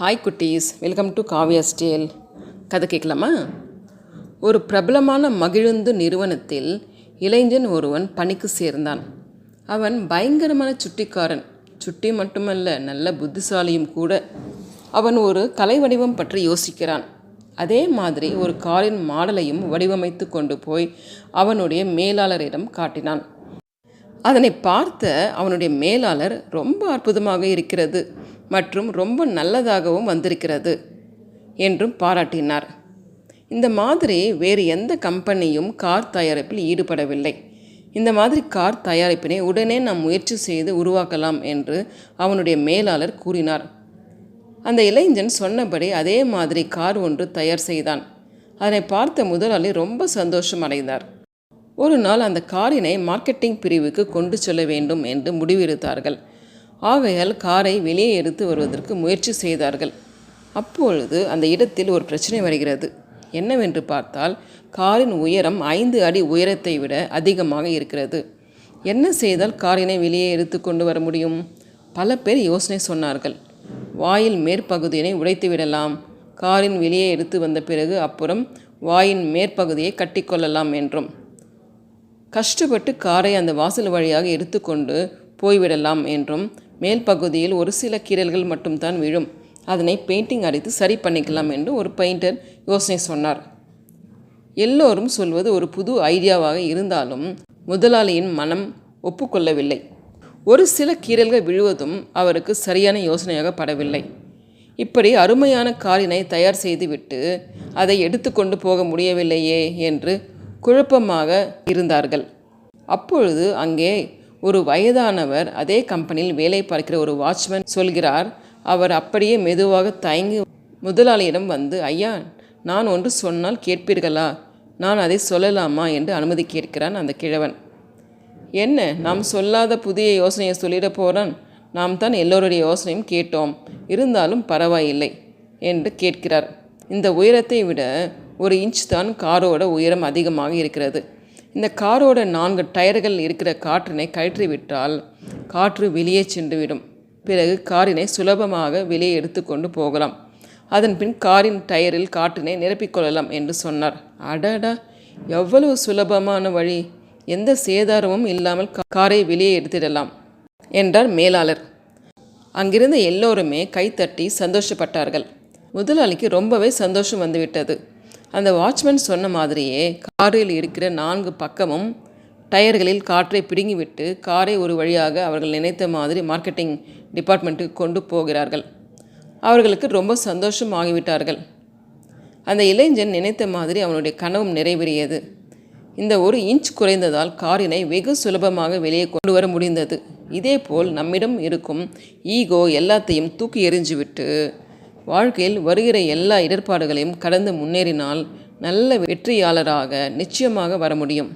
Hi குட்டீஸ். Welcome to Kavya ஸ்டேல் கதை கேட்கலாமா? ஒரு பிரபலமான மகிழுந்து நிறுவனத்தில் இளைஞன் ஒருவன் பணிக்கு சேர்ந்தான். அவன் பயங்கரமான சுட்டிக்காரன். சுட்டி மட்டுமல்ல நல்ல புத்திசாலியும் கூட. அவன் ஒரு கலை வடிவம் பற்றி யோசிக்கிறான். அதே மாதிரி ஒரு காரின் மாடலையும் வடிவமைத்து கொண்டு போய் அவனுடைய மேலாளரிடம் காட்டினான். அதனை பார்த்த அவனுடைய மேலாளர் ரொம்ப அற்புதமாக இருக்கிறது. மற்றும் ரொம்ப நல்லதாகவும் வந்திருக்கிறது என்றும் பாராட்டினார். இந்த மாதிரி வேறு எந்த கம்பெனியும் கார் தயாரிப்பில் ஈடுபடவில்லை. இந்த மாதிரி கார் தயாரிப்பினை உடனே நாம் முயற்சி செய்து உருவாக்கலாம் என்று அவனுடைய மேலாளர் கூறினார். அந்த இளைஞன் சொன்னபடி அதே மாதிரி கார் ஒன்று தயார் செய்தான். அதனை பார்த்த முதலாளி ரொம்ப சந்தோஷம் அடைந்தார். ஒரு நாள் அந்த காரினை மார்க்கெட்டிங் பிரிவுக்கு கொண்டு செல்ல வேண்டும் என்று முடிவெடுத்தார்கள். ஆகையால் காரை வெளியே எடுத்து வருவதற்கு முயற்சி செய்தார்கள். அப்பொழுது அந்த இடத்தில் ஒரு பிரச்சனை வருகிறது. என்னவென்று பார்த்தால் காரின் உயரம் ஐந்து அடி உயரத்தை விட அதிகமாக இருக்கிறது. என்ன செய்தால் காரினை வெளியே எடுத்து கொண்டு வர முடியும்? பல பேர் யோசனை சொன்னார்கள். வாயில் மேற்பகுதியினை உடைத்து விடலாம். காரின் வெளியே எடுத்து வந்த பிறகு அப்புறம் வாயின் மேற்பகுதியை கட்டிக்கொள்ளலாம் என்றும். கஷ்டப்பட்டு காரை அந்த வாசல் வழியாக எடுத்துக்கொண்டு போய்விடலாம் என்றும் மேல் பகுதியில் ஒரு சில கீறல்கள் மட்டும்தான் விழும். அதனை பெயிண்டிங் அடித்து சரி பண்ணிக்கலாம் என்று ஒரு பெயிண்டர் யோசனை சொன்னார். எல்லோரும் சொல்வது ஒரு புது ஐடியாவாக இருந்தாலும் முதலாளியின் மனம் ஒப்புக்கொள்ளவில்லை. ஒரு சில கீறல்கள் விழுவதும் அவருக்கு சரியான யோசனையாக படவில்லை. இப்படி அருமையான காரினை தயார் செய்துவிட்டு அதை எடுத்துக்கொண்டு போக முடியவில்லையே என்று குழப்பமாக இருந்தார்கள். அப்பொழுது அங்கே ஒரு வயதானவர் அதே கம்பெனியில் வேலை பார்க்கிற ஒரு வாட்ச்மேன் சொல்கிறார் அவர் அப்படியே மெதுவாக தயங்கி முதலாளியிடம் வந்து ஐயா நான் ஒன்று சொன்னால் கேட்பீர்களா? நான் அதை சொல்லலாமா? என்று அனுமதி கேட்கிறான் அந்த கிழவன். என்ன? நாம் சொல்லாத புதிய யோசனையை சொல்லிட போகிறான் நாம் தான் எல்லோருடைய யோசனையும் கேட்டோம். இருந்தாலும் பரவாயில்லை என்று கேட்கிறார். இந்த உயரத்தை விட ஒரு இன்ச் தான் காரோட உயரம் அதிகமாக இருக்கிறது. இந்த காரோட நான்கு டயர்கள் இருக்கிற காற்றினை கழற்றி விட்டால் காற்று வெளியே சென்றுவிடும். பிறகு காரினை சுலபமாக வெளியே எடுத்துக்கொண்டு போகலாம். அதன்பின் காரின் டயரில் காற்றினை நிரப்பிக்கொள்ளலாம் என்று சொன்னார். அடடா! எவ்வளவு சுலபமான வழி! எந்த சேதாரமும் இல்லாமல் காரை வெளியே எடுத்திடலாம் என்றார் மேலாளர். அங்கிருந்த எல்லோருமே கைத்தட்டி சந்தோஷப்பட்டார்கள். முதலாளிக்கு ரொம்பவே சந்தோஷம் வந்துவிட்டது. அந்த வாட்ச்மேன் சொன்ன மாதிரியே காரில் இருக்கிற நான்கு பக்கமும் டயர்களில் காற்றை பிடுங்கிவிட்டு காரை ஒரு வழியாக அவர்கள் நினைத்த மாதிரி மார்க்கெட்டிங் டிபார்ட்மெண்ட்டுக்கு கொண்டு போகிறார்கள். அவர்களுக்கு ரொம்ப சந்தோஷம் ஆகிவிட்டார்கள். அந்த இளைஞன் நினைத்த மாதிரி அவனுடைய கனவும் நிறைவேறியது. இந்த ஒரு இன்ச் குறைந்ததால் காரினை வெகு சுலபமாக வெளியே கொண்டு வர முடிந்தது. இதேபோல் நம்மிடம் இருக்கும் ஈகோ எல்லாத்தையும் தூக்கி எறிஞ்சுவிட்டு வாழ்க்கையில் வருகிற எல்லா இடர்பாடுகளையும் கடந்து முன்னேறினால் நல்ல வெற்றியாளராக நிச்சயமாக வர முடியும்.